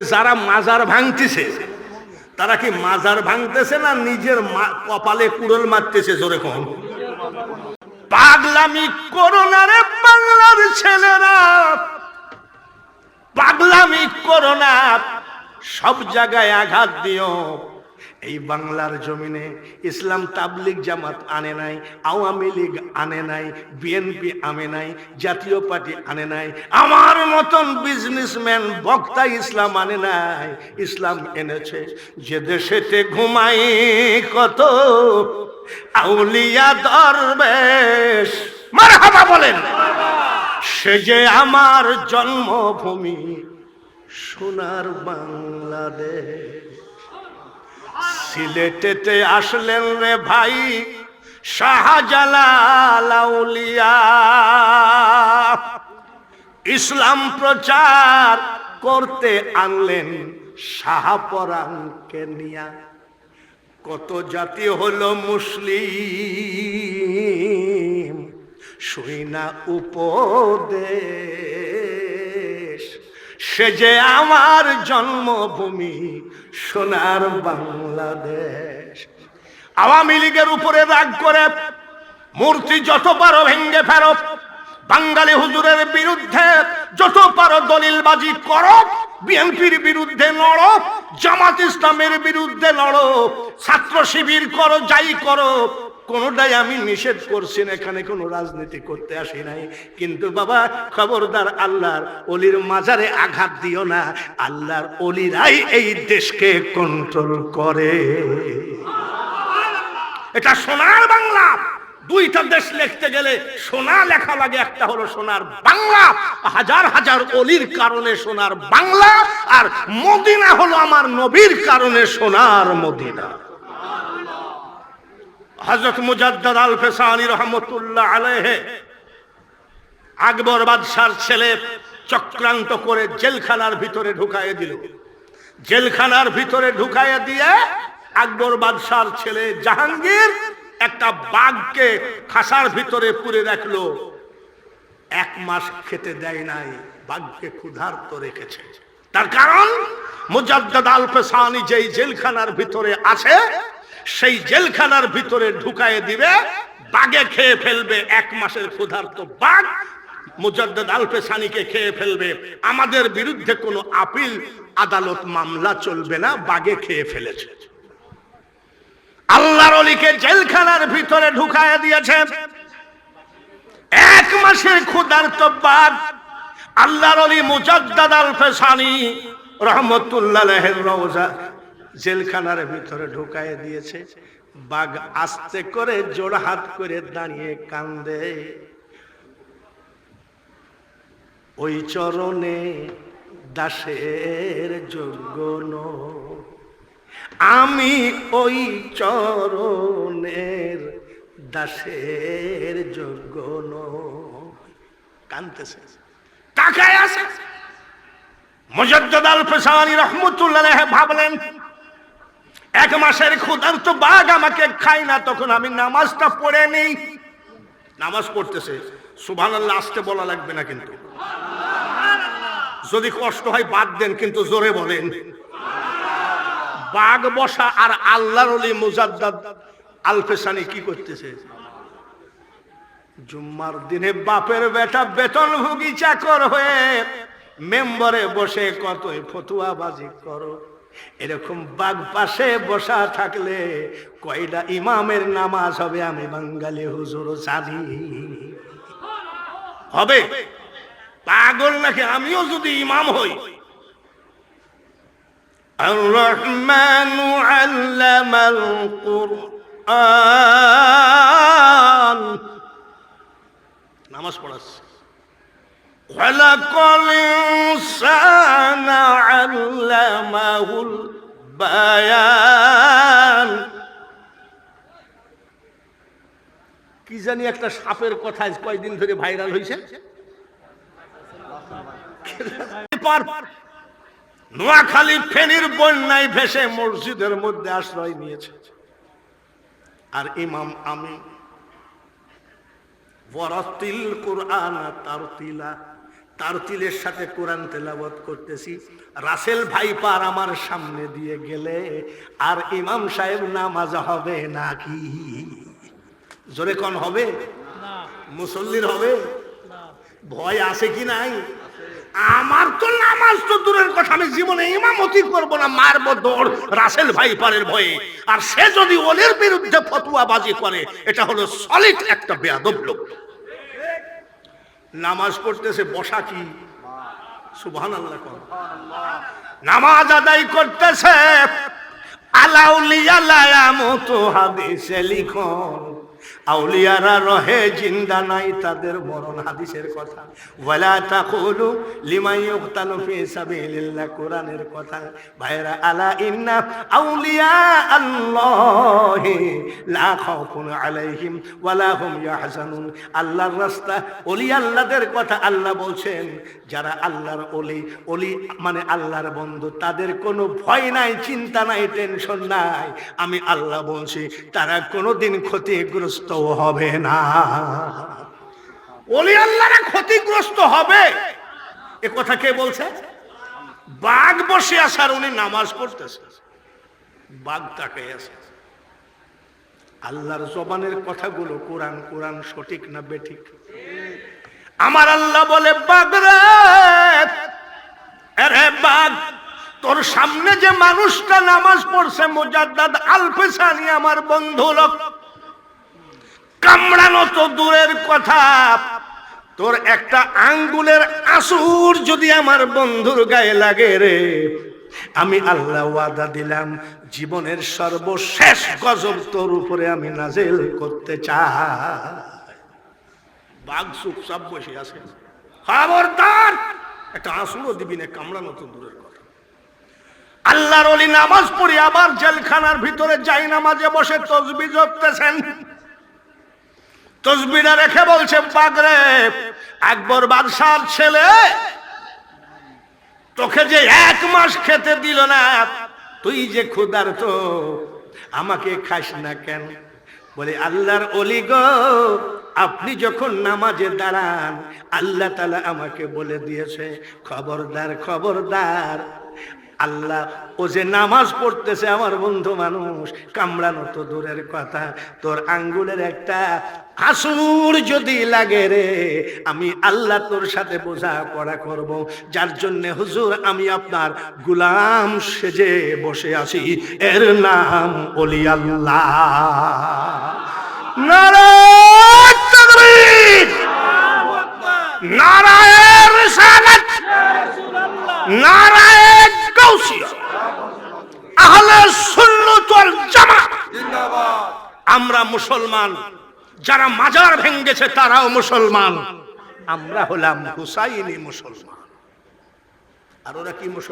যারা মাজার ভাঙতেছে, তারা কি মাজার ভাঙতেছে না নিজের কপালে কুড়ল মারতেছে জোরে কম পাগলামি করো না রে বাংলার ছেলেরা। পাগলামি করোনা সব জায়গায় আঘাত দিও। এই বাংলার জমিনে ইসলাম তাবলিগ জামাত আনে নাই, আওয়ামী লীগ আনে নাই, বিএনপি আনে নাই, জাতীয় পার্টি আনে নাই। আমার মতন বিজনেসম্যান বক্তা ইসলাম আনে নাই। ইসলাম এনেছে, যে দেশেতে ঘুমাই কত আউলিয়া দরবেশ। মারহাবা বলেন। সে যে আমার জন্মভূমি সোনার বাংলাদেশ। সিলেটেতে আসলেন রে ভাই শাহজালাল আউলিয়া। ইসলাম প্রচার করতে আনলেন শাহপরানকে নিয়া। কত জাতি হলো মুসলিম, শুই না উপদেশ। সে যে আমার জন্মভূমি, সোনার বাংলাদেশ। আওয়ামী লীগের উপরে রাগ করে, মূর্তি যত পারো ভেঙ্গে ফেরো। বাঙালি হুজুরের বিরুদ্ধে যত পারো দলিলবাজি করো। বিএনপির বিরুদ্ধে লড়ো, জামাত ইসলামের বিরুদ্ধে লড়ো। ছাত্র শিবির করো, যাই করো কোনোটাই আমি নিষেধ করছি না, এখানে কোনো রাজনীতি করতে আসি নাই। কিন্তু বাবা, খবরদার আল্লাহর অলির মাজারে আঘাত দিও না, আল্লাহর অলিরাই এই দেশকে কন্ট্রোল করে। এটা সোনার বাংলা। দুইটা দেশ লিখতে গেলে সোনা লেখা লাগে, একটা হলো সোনার বাংলা। হাজার হাজার অলির কারণে সোনার বাংলা, আর মদিনা হলো আমার নবীর কারণে সোনার মদিনা। হজরত মুজাদ্দাদ আল ফেসানি রহমতুল্লাহ আলাইহে, আকবর বাদশার ছেলে চক্রান্ত করে জেলখানার ভিতরে ঢুকাইয়ে দিল। জেলখানার ভিতরে ঢুকাইয়ে দিয়ে আকবর বাদশার ছেলে জাহাঙ্গীর একটা বাঘকে খাসার ভিতরে পুরে রাখল। এক মাস খেতে দেয় নাই, বাঘকে ক্ষুধার্ত রেখেছে। তার কারণ মুজাদ্দাদ আল ফেসানি যেই জেলখানার ভিতরে আছে সেই জেলখানার ভিতরে ঢুকায় দিবে, বাগে খেয়ে ফেলবে, এক মাসের ক্ষুধার্ত বাঘ। মুজাদ্দাদ আল ফেসানিকে খেয়ে ফেলবে। আমাদের বিরুদ্ধে কোনো আপিল, আদালত মামলা চলবে না, বাগে খেয়ে ফেলেছে। আল্লাহর অলিকে জেলখানার ভিতরে ঢুকায় দিয়েছে। এক মাসের ক্ষুধার্ত বাঘ। আল্লাহর অলি মুজাদ্দাদ আল ফেসানি রহমতুল্লাহ রওজা জেলখানার ভিতরে ঢুকায় দিয়েছে বাঘ আস্তে করে জোড় হাত করে দাঁড়িয়ে কান্দে ওই চরণে দাসের যোগ্য। আমি ওই চরণের দাসের যোগ্য। কানতেছে টাকায় আছে মুজাদ্দাদ আল ফেসানি রহমতুল্লাহ ভাবলেন এক মাসের ক্ষুধার্ত বাঘ আমাকে খাই না, তখন আমি নামাজটা পড়ে নেই। নামাজ পড়তেছে সুভান আল্লাহ আসতে বলা লাগবে না কিন্তু। যদি কষ্ট হয় বাদ দেন, কিন্তু জোরে বলেন। বাঘ বসা আর আল্লাহর আলফেসানি কি করতেছে? জুম্মার দিনে বাপের বেটা বেতনভোগী চাকর হয়ে, মেম্বরে বসে কতই ফতুয়াবাজি করো। এরকম বাঘ পাশে বসা থাকলে কয়টা ইমামের নামাজ হবে আমি বাঙালি হুজুর জানি হবে পাগল নাকি আমিও যদি ইমাম হই الرحمن علم القرآن নামাজ পড়াচ্ছে خلق الإنسان علمه البيان কি জানি একটা সাপের কথা আজ কয়দিন ধরে ভাইরাল হয়েছে নোয়াখালী ফেনীর বন্যায় ভেসে মসজিদের মধ্যে আশ্রয় নিয়েছে আর ইমাম আমি বরাতিল কোরআন তার তিলা তার তিলের সাথে কোরআন তেলাবত করতেছি। রাসেল ভাইপার আমার সামনে দিয়ে গেলে আর ইমাম সাহেব নামাজ হবে নাকি? জোরে কোন হবে? মুসল্লির হবে? ভয় আছে কি নাই? আমার তো নামাজ তো দূরের কথা আমি জীবনে ইমামতি করব না মারবো দৌড় রাসেল ভাইপারের ভয়ে। আর সে যদি ওলের বিরুদ্ধে ফতুয়াবাজি করে এটা হলো সলিড একটা বেয়াদব লোক। নামাজ পড়তেছে বসা কি? সুবহান আল্লাহ নামাজ আদায় করতেছে আলাউলিয়া লায়া মতো হাদিসে লিখন আউলিয়ারা রহে, জিন্দা নাই তাদের মরণ হাদিসের কথা। ওয়ালা তাকুলু ইউকতালু ফি সাবিলিল্লাহ, কোরআনের কথা। ভাইরা আলা ইন্না আউলিয়া আল্লাহি লা খাউফুন আলাইহিম ওয়ালা হুম ইয়াহজানুন। আল্লাহর রাস্তা ওলি আল্লাহদের কথা আল্লাহ বলছেন। যারা আল্লাহর ওলি ওলি মানে আল্লাহর বন্ধু, তাদের কোনো ভয় নাই, চিন্তা নাই, টেনশন নাই। আমি আল্লাহ বলছি, তারা কোনোদিন ক্ষতিগ্রস্ত হবে না। আল্লাহরা ক্ষতিগ্রস্ত হবে। এ কথা কে বলছে? বাঘ বসে আসার উনি নামাজ পড়তেছে। বাঘ তাকে আছে। আল্লাহর জবানের কথাগুলো কোরআন কোরআন সঠিক না বেঠিক? আমার আল্লাহ বলে বাঘ, তোর সামনে যে মানুষটা নামাজ পড়ছে, মুজাদ্দাদ আলফেসানি, আমার বন্ধু লোক কামড়ানো তো দূরের কথা। তোর একটা আঙ্গুলের আসুর যদি আমার বন্ধুর গায়ে লাগে রে, আমি আল্লাহ ওয়াদা দিলাম, জীবনের সর্বশেষ গজব তোর উপরে আমি নাজেল করতে চাই। বাঘ চুপচাপ বসে আছে। খবরদার! একটা আসুরও দিবি না, কামড়ানো তো দূরের কথা। আল্লাহর অলি নামাজ পড়ি আবার জেলখানার ভিতরে যাই, নামাজে বসে তসবি জপতেছেন। তসবিরা রেখে বলছে বাগরে আকবর বাদশার ছেলে। তোকে যে এক মাস খেতে দিল না, তুই যে ক্ষুদার তো আমাকে খাস না কেন? বলে, আল্লাহর অলি গো, আপনি যখন নামাজে দাঁড়ান, আল্লাহ তালা আমাকে বলে দিয়েছে, খবরদার খবরদার। আল্লাহ, ও যে নামাজ পড়তেছে আমার বন্ধু মানুষ, কামড়ানো তো দূরের কথা, তোর আঙ্গুলের একটা হাসুর যদি লাগে রে, আমি আল্লাহ তোর সাথে বোঝা পড়া করব। যার জন্য হুজুর, আমি আপনার গুলাম সেজে বসে আছি। এর নাম অলি আল্লাহ। নারায়ণ নারায়ণ আমরা মুসলমান। যারা মাজার ভেঙ্গেছে তারাও মুসলমান। আমরা হলাম হুসাইনি মুসলমান। আর ওরা কি মুসলমান?